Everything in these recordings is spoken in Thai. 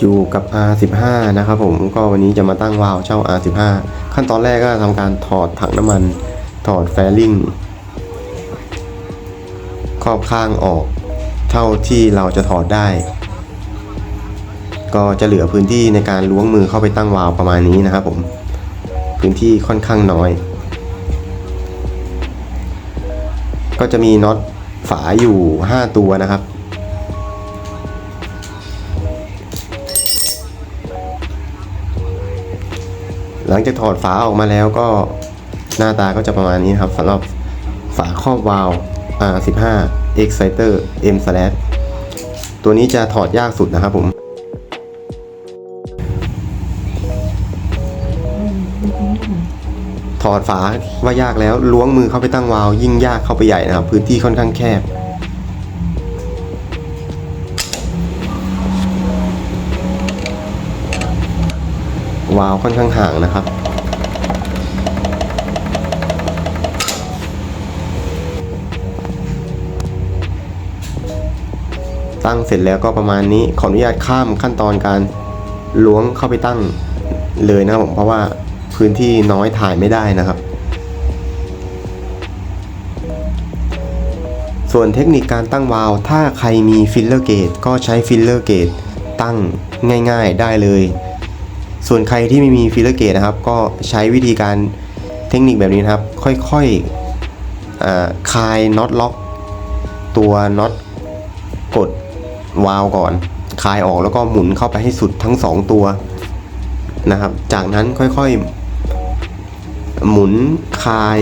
อยู่กับ R15 นะครับผมก็วันนี้จะมาตั้งวาล์วเจ้า R15 ขั้นตอนแรกก็ทำการถอดถังน้ำมัน ถอดแฟลิงครอบข้างออก เท่าที่เราจะถอดได้ ก็จะเหลือพื้นที่ในการล้วงมือเข้าไปตั้งวาล์วประมาณนี้นะครับผม พื้นที่ค่อนข้างน้อย ก็จะมีน็อตฝาอยู่ 5 ตัวนะครับ หลังจากถอดฝาออกมาแล้วก็หน้าตาก็จะประมาณนี้ครับสำหรับฝาครอบวาล์ว R15 Exciter M slash ตัวนี้จะถอดยากสุดนะครับผม ถอดฝาว่ายากแล้วล้วงมือเข้าไปตั้งวาล์วยิ่งยากเข้าไปใหญ่นะครับ พื้นที่ค่อนข้างแคบ วาล์วค่อนข้างห่างนะครับ ตั้งเสร็จแล้วก็ประมาณนี้ขออนุญาตข้ามขั้นตอนการล้วงเข้าไปตั้งเลยนะครับผมเพราะว่าพื้นที่น้อยถ่ายไม่ได้นะครับ ส่วนเทคนิคการตั้งวาล์วถ้าใครมีฟิลเลอร์เกตก็ใช้ฟิลเลอร์เกตตั้งง่าย ๆ ได้เลย ส่วนใครที่ไม่มีฟิลเลอร์เกตนะครับ ก็ใช้วิธีการเทคนิคแบบนี้นะครับ ค่อยๆคลายน็อตล็อก ตัวน็อตกดวาล์วก่อนคลายออกแล้วก็หมุนเข้าไปให้สุดทั้ง 2 ตัวนะครับ จากนั้นค่อยๆ หมุนคลาย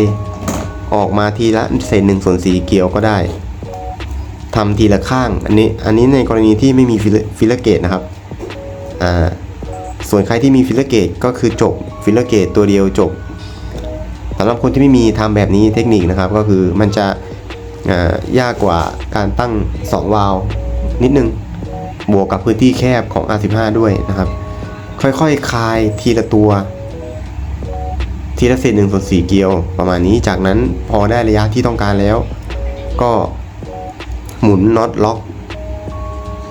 ออกมาทีละเศษหนึ่งส่วนสีเกียวก็ได้ทำทีละข้าง อันนี้อันนี้ในกรณีที่ไม่มีฟิลฟิลเลอร์เกตนะครับอ่า ส่วนใครที่มีฟิลเลอร์เกตก็คือจบฟิลเลอร์เกตตัวเดียวจบสำหรับคนที่ไม่มีทำแบบนี้เทคนิคนะครับ ก็คือมันจะายากกว่าการตั้ง 2 วาล์วนิดนึง บวกกับพื้นที่แคบของ R15 ด้วยนะครับ ค่อยๆคลายทีละตัว ทีละเศษหนึ่งส่วนสี่เกลียวประมาณนี้จากนั้นพอได้ระยะที่ต้องการแล้ว ก็หมุนน็อตล็อก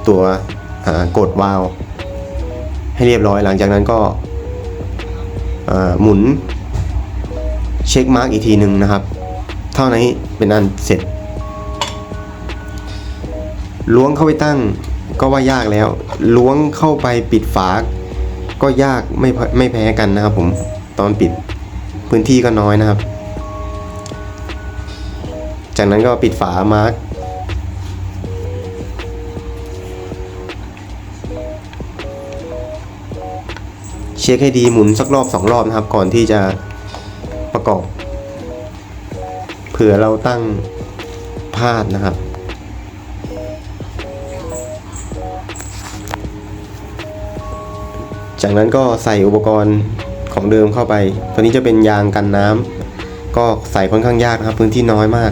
ตัวกดวาล์ว ให้เรียบร้อย หลังจากนั้นก็หมุนเช็คมาร์กอีกทีหนึ่งนะครับ เท่านี้เป็นอันเสร็จ ล้วงเข้าไปตั้งก็ว่ายากแล้ว ล้วงเข้าไปปิดฝา ก็ยากไม่ไม่แพ้กันนะครับผม ตอนปิดพื้นที่ก็น้อยนะครับ จากนั้นก็ปิดฝามาร์ก เช็คให้ดีหมุนสักรอบสองรอบนะครับ ก่อนที่จะประกอบ เผื่อเราตั้งพลาดนะครับ จากนั้นก็ใส่อุปกรณ์ของเดิมเข้าไป ตัวนี้จะเป็นยางกันน้ำก็ใส่ค่อนข้างยากนะครับ พื้นที่น้อยมาก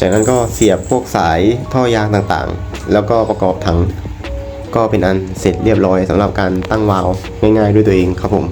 จากนั้นก็เสียบพวกสายท่อยางต่างๆ แล้วก็ประกอบถัง ก็เป็นอันเสร็จเรียบร้อยสำหรับการตั้งวาล์วง่ายๆด้วยตัวเองครับผม